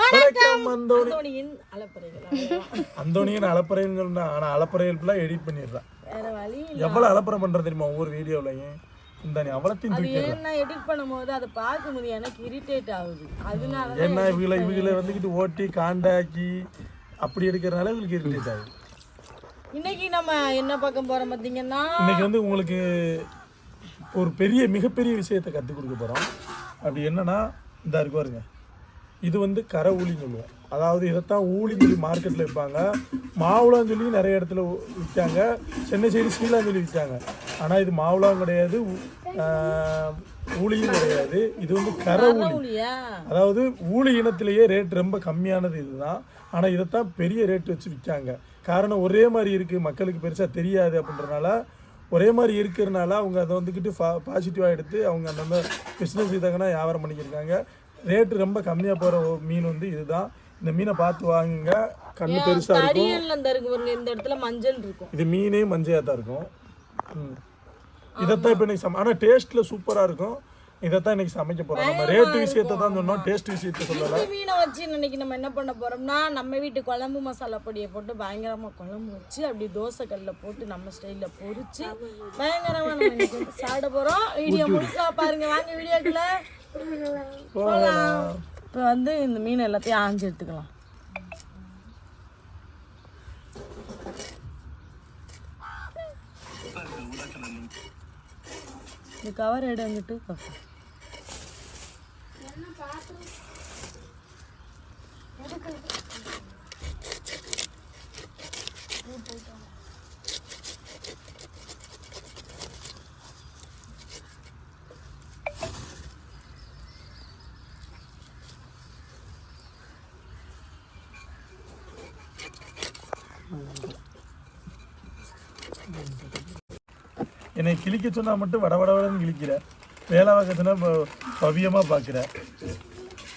வணக்கம். அந்தோணியின் அலப்பறைகள். அந்தோனியின் அலப்பறைன்னு சொன்னா ஆனா அலப்பறைகள் ஃபுல்லாக எடிட் பண்ணிடுறான் வேற வழி எவ்வளவு அலப்பறை பண்றது தெரியுமா ஒவ்வொரு வீடியோலையும்? இந்த நீ அவ்வளோத்தையும் அது தூக்கி ஏன்னா எடிட் பண்ணும்போது அதை பார்க்கும்போது எனக்கு இரிட்டேட் ஆகுது. அதனால தான் ஏன்னா இவங்களை இவங்களை வந்துக்கிட்டு ஓட்டி காண்டாக்கி அப்படி எடுக்கிறனால இவங்களுக்கு இரிட்டேட் ஆகுது. இன்னைக்கு நம்ம என்ன பார்க்க போறோம் பார்த்தீங்கன்னா இன்னைக்கு வந்து உங்களுக்கு ஒரு பெரிய மிகப்பெரிய விஷயத்தை கற்றுக் கொடுக்க போகிறோம் அப்படி என்னன்னா இந்த இருக்கு பாருங்க. இது வந்து கரை ஊழின்னு சொல்லுவோம். அதாவது இதைத்தான் ஊழின்னு சொல்லி மார்க்கெட்டில் விற்பாங்க. மாவுளான்னு சொல்லி நிறைய இடத்துல விற்காங்க. சென்னை சைடு ஸ்ரீலான்னு சொல்லி விற்காங்க. ஆனால் இது மாவுளாம் கிடையாது. ஊழியும் கிடையாது. இது வந்து கரை ஊழி அதாவது ஊழி இனத்திலேயே ரேட் ரொம்ப கம்மியானது இதுதான். ஆனால் இதைத்தான் பெரிய ரேட் வச்சு விற்காங்க. காரணம் ஒரே மாதிரி இருக்குது மக்களுக்கு பெருசாக தெரியாது அப்படின்றனால ஒரே மாதிரி இருக்கிறனால அவங்க அதை வந்துக்கிட்டு ஃபா பாசிட்டிவாக எடுத்து அவங்க அந்த பிஸ்னஸ் இதாங்கன்னா வியாபாரம் பண்ணிக்கிருக்காங்க ரேட்டு ரொம்ப கம்மியாக போகிற மீன் வந்து இதுதான். இந்த மீனை பார்த்து வாங்குங்க. கண்ணு பெருசாக இருக்கும். இந்த இடத்துல மஞ்சள் இருக்கும். இது மீனே மஞ்சையாக தான் இருக்கும். இதைத்தான் இப்போ இன்னைக்கு சம ஆனால் டேஸ்ட்டில் சூப்பராக இருக்கும். இதைத்தான் இன்னைக்கு சமைக்க போகிறோம் நம்ம ரேட்டு விஷயத்தை தான் சொன்னோம் டேஸ்ட் விஷயத்தை சொல்லலை. மீனை வச்சு இன்னைக்கு நம்ம என்ன பண்ண போறோம்னா நம்ம வீட்டு குழம்பு மசாலா பொடியை போட்டு பயங்கரமா குழம்பு வச்சு அப்படி தோசை கல்ல போட்டு நம்ம ஸ்டைல்ல பொரிச்சு பயங்கரமா நம்ம சாப்பிட போறோம். வீடியோ முழுசா பாருங்க வாங்க வீடியோக்குள்ள. இப்போ வந்து இந்த மீன் எல்லாத்தையும் ஆஞ்சு எடுத்துக்கலாம். இந்த கவர் எடுங்கிட்டு பார்ப்போம் என்னை கிழிக்க சொன்னால் மட்டும் வட வட வடன்னு கிழிக்கிற. வேலை பார்க்கறதுனா பவியமாக பார்க்குற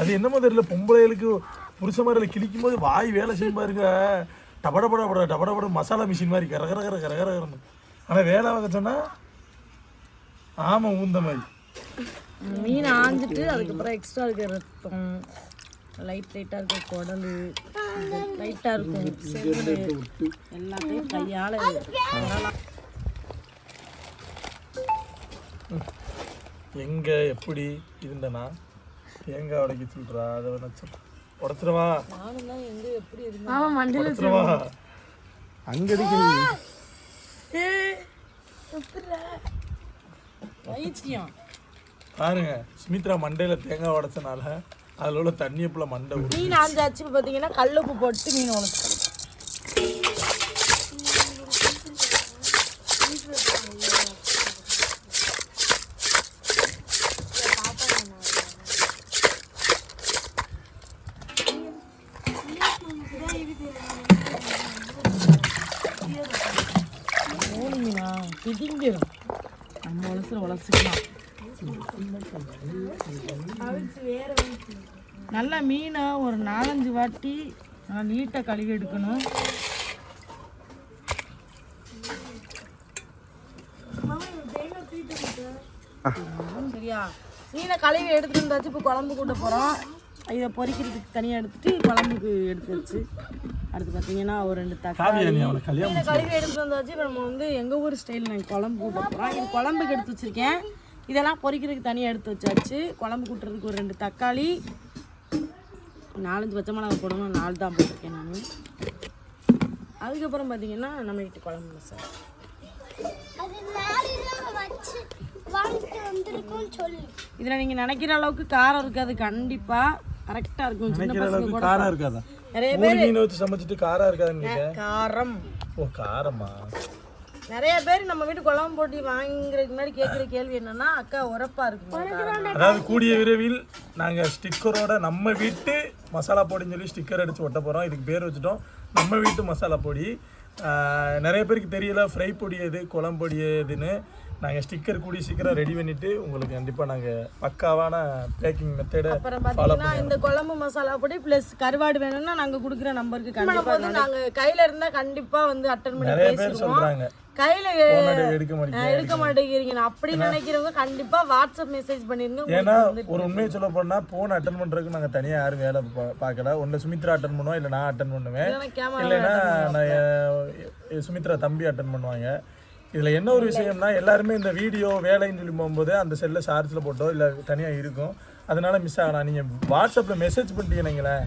அது என்னமோ தெரியல பொம்பளைகளுக்கு புருஷ மாதிரி கிழிக்கும் போது வாய் வேலை செய்யும் பாருங்க. டபடபட பட டபடபட மசாலா மிஷின் மாதிரி கர கர கர கர கரன்னு. ஆனால் வேலை சொன்னா ஆமாம் ஊந்த மாதிரி. மீன் ஆஞ்சிட்டு அதுக்கப்புறம் எக்ஸ்ட்ரா இருக்கிற ரத்தம் லைட் லைட்டாக இருக்க குடலு லைட்டாக இருக்கும் செவுடு எல்லாத்தையும் கையால் எங்கே எப்படி இருந்தனா? தேங்காய் உடைக்க சொல்கிறா அதை சொல் உடச்சிருவா? நானும் தான் எங்கே எப்படி இருந்தேன்? உடச்சிருவா? அங்கே பைத்தியம். பாருங்க சுமித்ரா மண்டையில் தேங்காய் உடைச்சனால அதில் உள்ள தண்ணியை புள்ள மண்டை மீன் ஆஞ்சாச்சு பார்த்தீங்கன்னா கல்லுப்பு போட்டு மீன் உழைச்சிக்கலாம் பிடிங்கிடும் நம்ம உலசுற உலசிக்கலாம் நல்லா மீனை ஒரு நாலஞ்சு வாட்டி நல்லா நீட்டாக கழுவி எடுக்கணும். சரியா? மீனை கழுவி எடுத்துட்டு இருந்தாச்சு இப்போ குழம்பு கூட்ட போகிறோம் இதை பொறிக்கிறதுக்கு தனியாக எடுத்துட்டு குழம்புக்கு எடுத்து வச்சு. அடுத்து பார்த்தீங்கன்னா ஒரு ரெண்டு தக்காளி. கழுவி எடுத்து வந்தாச்சு. இப்போ நம்ம வந்து எங்கள் ஊர் ஸ்டைல் நான் குழம்பு கூட்ட போகிறோம் இது குழம்புக்கு எடுத்து வச்சுருக்கேன். இதெல்லாம் பொரிக்கிறதுக்கு தனியாக எடுத்து வச்சாச்சு. குழம்பு கூட்டுறதுக்கு ஒரு ரெண்டு தக்காளி. நாலஞ்சு பச்சை மிளகா போடணும் நாலு தான் போட்டிருக்கேன் நான். அதுக்கப்புறம் பார்த்தீங்கன்னா நம்ம வீட்டு குழம்பு மசாலா. சொல்லு. இதில் நீங்கள் நினைக்கிற அளவுக்கு காரம் இருக்காது. கண்டிப்பாக கரெக்டாக இருக்கும் சின்ன பசங்க கூட காரம் இருக்காதா? நிறைய மூணு மீன் வச்சு சமைச்சிட்டு காரம் இருக்காதுன்னு காரம். ஓ காரமா? நிறைய பேர் நம்ம வீட்டு குழம்பு போட்டு வாங்குறதுக்கு முன்னாடி கேட்குற கேள்வி என்னன்னா அக்கா உரப்பா இருக்குமா? அதாவது கூடிய விரைவில் நாங்கள் ஸ்டிக்கரோட நம்ம வீட்டு மசாலா பொடின்னு சொல்லி ஸ்டிக்கர் அடித்து ஒட்ட போகிறோம் இதுக்கு பேர் வச்சுட்டோம். நம்ம வீட்டு மசாலா பொடி. நிறைய பேருக்கு தெரியல ஃப்ரை பொடி எது குழம்பு பொடி எதுன்னு. நாங்கள் ஸ்டிக்கர் கூடி சீக்கிரம் ரெடி பண்ணிட்டு உங்களுக்கு கண்டிப்பாக நாங்கள் பக்காவான பேக்கிங் மெத்தடை அப்புறம் பாத்தீங்கன்னா இந்த குழம்பு மசாலா பொடி ப்ளஸ் கருவாடு வேணும்னா நாங்க குடுக்குற நம்பருக்கு கண்டிப்பா வந்து நாங்க கையில இருந்தா கண்டிப்பா வந்து அட்டன் பண்ணி நிறைய பேர் சொல்கிறாங்க கையில எடுக்க மாட்டேங்க அஹ், எடுக்க மாட்டேங்கிறீங்க. அப்படி நினைக்கிறவங்க கண்டிப்பா வாட்ஸ்அப் மெசேஜ் பண்ணிருங்க. ஏன்னா ஒரு உண்மையை சொல்ல போனால் ஃபோன் அட்டன் பண்ணுறதுக்கு நாங்கள் தனியாக யாரும் வேலை பா- பார்க்கல. ஒன்று சுமித்ரா அட்டன் பண்ணுவோம் இல்லை நான் அட்டன் பண்ணுவேன். இல்லைன்னா சுமித்ரா தம்பி அட்டன் பண்ணுவாங்க. இதில் என்ன ஒரு விஷயம்னா எல்லாருமே இந்த வீடியோ வேலைன்னு சொல்லி போகும்போது அந்த செல்லை சார்ஜில் போட்டோ இல்லை தனியாக இருக்கும். அதனால மிஸ் ஆகலாம். நீங்கள் வாட்ஸ்அப்பில் மெசேஜ் பண்ணிட்டீங்களேன்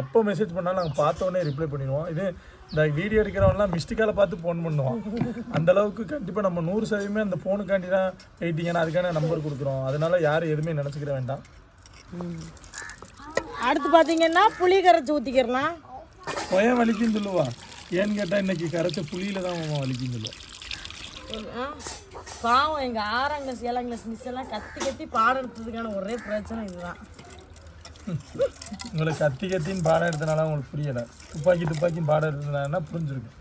எப்போ மெசேஜ் பண்ணாலும் நாங்கள் பார்த்த உடனே ரிப்ளை பண்ணிடுவோம். இது இந்த வீடியோ எடுக்கிறவங்களாம் மிஸ்டிக்கால பார்த்து ஃபோன் பண்ணுவோம் அந்த அளவுக்கு கண்டிப்பாக நம்ம நூறு சதவீதமே அந்த ஃபோனுக்காண்டி தான் வெயிட்டிங்கன்னா அதுக்கான நம்பர் கொடுக்குறோம். அதனால யாரும் எதுவுமே நினச்சிக்கிற வேண்டாம். அடுத்து பாத்தீங்கன்னா புளி கரைச்சி ஊத்திக்கிறலாம் ஏன் வலிக்குன்னு சொல்லுவா ஏன்னு கேட்டால் இன்னைக்கு கரைச்ச புளியில தான் வலிக்குன்னு சொல்லுவா பாவம் எங்க ஆறாம் கிளாஸ் ஏழாம் கிளாஸ் மிஸ் எல்லாம் கத்தி கத்தி பாடம் எடுத்ததுக்கான ஒரே பிரச்சனை இதுதான். உங்களுக்கு கத்தி கத்தின்னு பாடம் எடுத்தனால உங்களுக்கு புரியல. துப்பாக்கி துப்பாக்கின்னு பாடம் எடுத்தனால புரிஞ்சிருக்கு.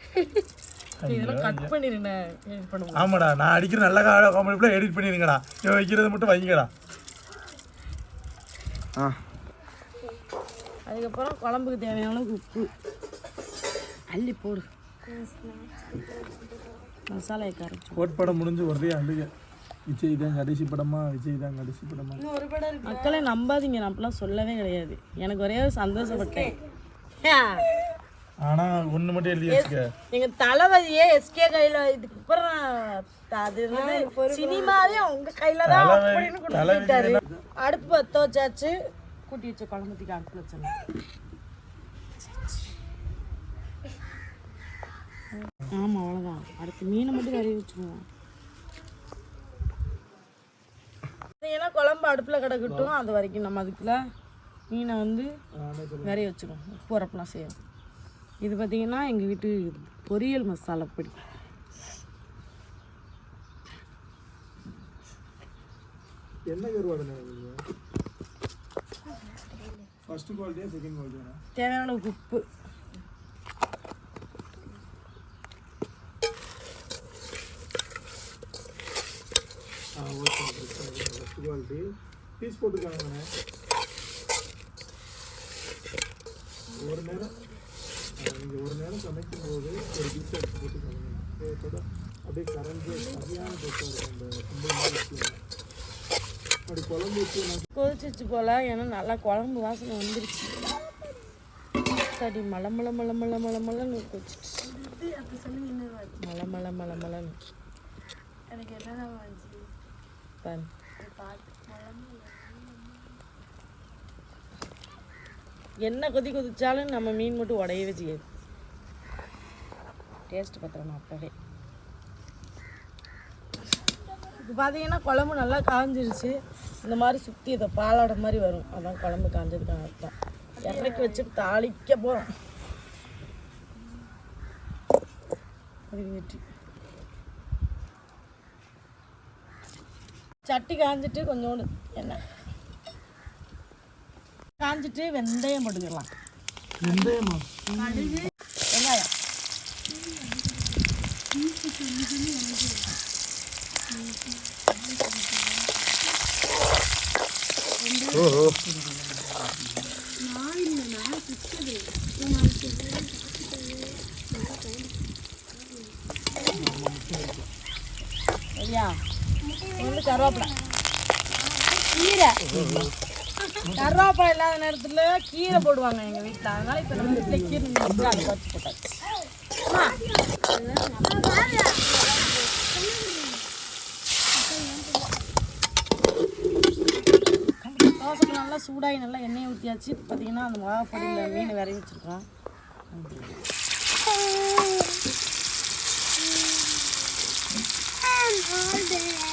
ஆமாடா நான் அடிக்கிற நல்ல காமெடி எடிட் பண்ணிருங்கடா. இவன் வைக்கிறத மட்டும் வைங்கடா. ஆ. அதுக்கப்புறம் குழம்புக்கு தேவையான உப்பு. அள்ளி போடு. மசாலாயை கரைச்சி கோட் படம் முடிஞ்சு ஒரே அழுக. விஜய் தான் கடைசி படமா? விஜய் தான் கடைசி படமா? மக்களை நம்பாதீங்க. நான் அப்படிலாம் சொல்லவே கிடையாது. எனக்கு ஒரே ஒரு சந்தோஷப்பட்டேன். ஆனா ஒண்ணு மட்டும் எழுதி வச்சுக்க. எங்க தளபதியே எஸ்கே கையில இதுக்கு அப்புறம் அது சினிமாவே உங்க கையில தான் அப்படின்னு அடுப்பு பத்த வச்சாச்சு. கூட்டி வச்ச குழம்புக்கு அடுப்பு வச்சிடலாம். ஆமா அவ்வளவுதான். அடுத்து மீனை மட்டும் கறி வச்சுருவோம். ஏன்னா குழம்பு அடுப்புல கிடக்கட்டும். அது வரைக்கும் நம்ம அதுக்குள்ள மீனை வந்து நிறைய வச்சுருவோம். உப்பு உரப்பெல்லாம் செய்யணும். இது பார்த்தீங்கன்னா எங்கள் வீட்டு பொரியல் மசாலா பொடி. தேவையான உப்பு. குவாலிட்டி பீஸ் போட்டுருக்காங்கண்ணே ஒரு நேரம் நீங்கள் ஒரு நேரம் சமைக்கும் போது ஒரு பீஸ் எடுத்து போட்டுக்காங்க இதோட அப்படியே கரைஞ்சி சரியான டேஸ்ட்டாக இருக்கும் அந்த கும்பல் மாதிரி அப்படி குழம்பு கொதிச்சிச்சு போல் ஏன்னா நல்லா குழம்பு வாசனை வந்துருச்சு. சரி மலை மலை மலை மலை மலை மலைன்னு கொதிச்சிச்சு மலை மலை மலை மலைன்னு. எனக்கு என்ன பாரு என்ன கொதி கொதிச்சாலும் நம்ம மீன் மட்டும் உடையவே செய்யாது. டேஸ்ட் பத்திரமா அப்பவே. இப்போ பார்த்தீங்கன்னா குழம்பு நல்லா காஞ்சிருச்சு. இந்த மாதிரி சுற்றி இதை பாலாட மாதிரி வரும். அதான் குழம்பு காஞ்சதுக்கான அர்த்தம். இறக்கி வச்சு தாளிக்க போகிறோம் வெட்டி சட்டி காஞ்சிட்டு கொஞ்சோண்டு எண்ணெய் காஞ்சிட்டு வெந்தயம் போட்டுக்கலாம் வெந்தயமா வெங்காயம் ஓஹோ சரியா வந்து கருவேப்பிலை. கீரை. கருவேப்பிலை இல்லாத நேரத்தில் கீரை போடுவாங்க எங்கள் வீட்டில் அதனால இப்போ நம்ம வீட்டில் கீரை நின்று பறிச்சு போட்டாச்சு. தோசைக்கு நல்லா சூடாகி நல்லா எண்ணெயை ஊற்றியாச்சு இப்போ பார்த்தீங்கன்னா அந்த மிளகா பொடியில் மீன் விரைவி வச்சுருக்கோம். All day.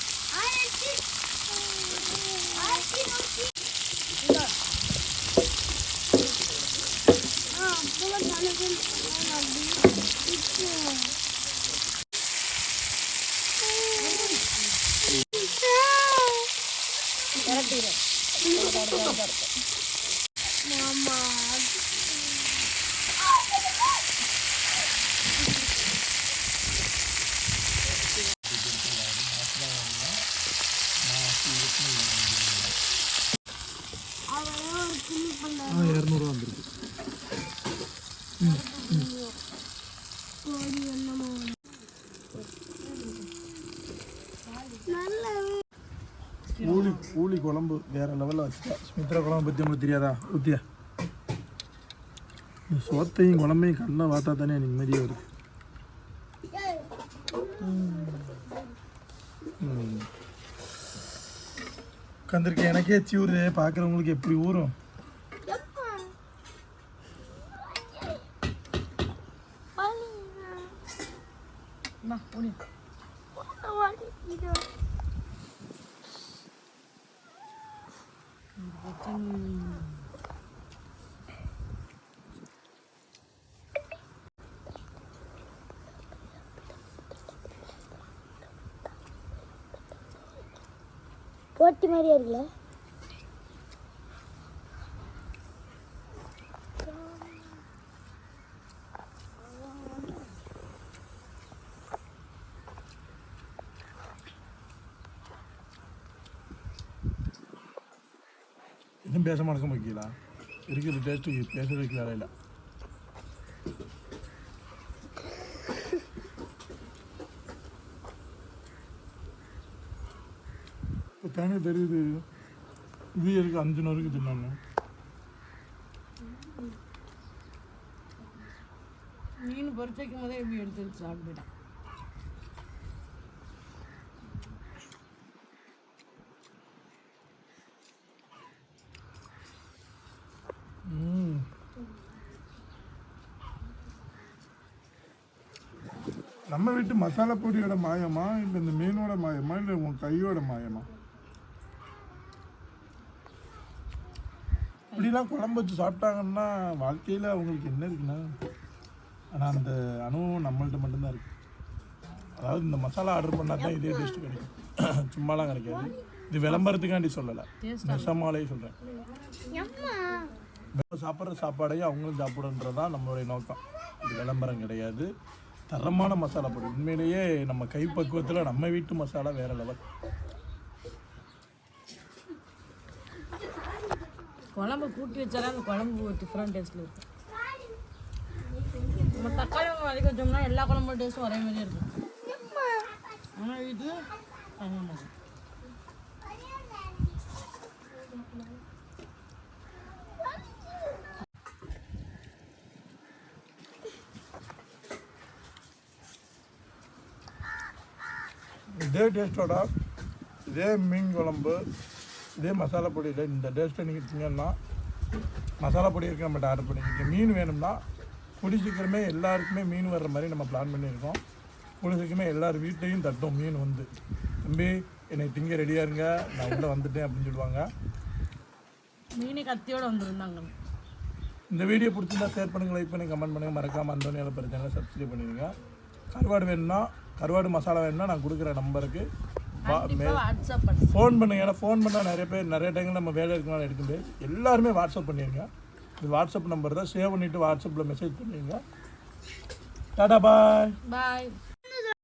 வேற லெவலில் வச்சுட்டா. சுமித்ரா குழம்பு பற்றி உங்களுக்கு தெரியாதா? ஊத்தியா இந்த சோத்தையும் குழம்பையும் கண்ணை பார்த்தா தானே நிம்மதியாக வருது உட்காந்துருக்கேன் எனக்கே ஊறுது பார்க்குறவங்களுக்கு எப்படி ஊறும்? அம்மா, உனி. போட்டி மாதிரியா இருக்குல்ல? இன்னும் பேச மாட்டேங்க வைக்கலா இருக்கிற டேஸ்ட்டு பேசுறதுக்கு வேலை இல்லை இப்போ தானே தெரியுது இது இருக்கு அஞ்சு நொறுக்கு தின்னாங்க மீன் பொரிச்சு வைக்கும் போதே எப்படி எடுத்து சாப்பிட்டுட்டான் நம்ம வீட்டு மசாலா பொடியோட மாயமா? இல்லை இந்த மீனோட மாயமா? இல்லை உன் கையோட மாயமா? இப்படிலாம் குழம்பு வச்சு சாப்பிட்டாங்கன்னா வாழ்க்கையில் அவங்களுக்கு என்ன இருக்குன்னா ஆனால் அந்த அனுபவம் நம்மள்ட்ட மட்டும்தான் இருக்கு. அதாவது இந்த மசாலா ஆர்டர் பண்ணால் தான் இதே டேஸ்ட் கிடைக்கும். சும்மாலாம் கிடைக்காது. இது விளம்பரத்துக்காண்டி சொல்லலை. நெசமாலே சொல்கிறேன் சாப்பிட்ற சாப்பாடையும் அவங்களும் சாப்பிடுன்றது தான் நம்மளுடைய நோக்கம். இது விளம்பரம் கிடையாது. தரமான மசாலா பொடி. உண்மையிலேயே நம்ம கைப்பக்குவத்தில் நம்ம வீட்டு மசாலா வேற லெவல் குழம்பு கூட்டி வச்சாலும் அந்த குழம்பு ஒரு டிஃப்ரெண்ட் டேஸ்ட்டில் இருக்கும். நம்ம தக்காளி வெங்காயம் வதக்கி வச்சோம்னா எல்லா குழம்பு டேஸ்ட்டும் ஒரே மாதிரியே இருக்கும். ஆனால் வீட்டில் இதே டேஸ்ட்டோட இதே மீன் குழம்பு இதே மசாலா பொடியில் இந்த டேஸ்ட்டை நீங்கள் திங்கன்னா மசாலா பொடி இருக்க நம்மகிட்ட ஆர்டர் பண்ணிக்கிங்க மீன் வேணும்னா கூடி சீக்கிரமே எல்லாருக்குமே மீன் வர்ற மாதிரி நம்ம பிளான் பண்ணியிருக்கோம் கூடி சீக்கிரமே எல்லார் வீட்லேயும் தட்டும் மீன் வந்து. தம்பி என்னை திங்க ரெடியாக இருங்க. நான் உள்ளே வந்துட்டேன் அப்படின்னு சொல்லுவாங்க. மீனே கத்தியோடு வந்துருந்தாங்க இந்த வீடியோ பிடிச்சிருந்தா ஷேர் பண்ணுங்க லைக் பண்ணி கமெண்ட் பண்ணுங்கள் மறக்காமல் அந்தோனியால் பிரச்சனை சப்ஸ்கிரைப் பண்ணிடுங்க. கருவாடு வேணும்னா கருவாடு மசாலா வேணும்னா நான் கொடுக்குற நம்பருக்கு. ஃபோன் பண்ணுங்க. ஏன்னா ஃபோன் பண்ணால் நிறைய பேர் நிறைய டைம் நம்ம வேலை இருக்கனால எடுக்க முடியாது. எல்லாருமே வாட்ஸ்அப் பண்ணிடுங்க இது வாட்ஸ்அப் நம்பர் தான். சேவ் பண்ணிவிட்டு வாட்ஸ்அப்பில் மெசேஜ் பண்ணிடுங்க டாடா பாய் பாய்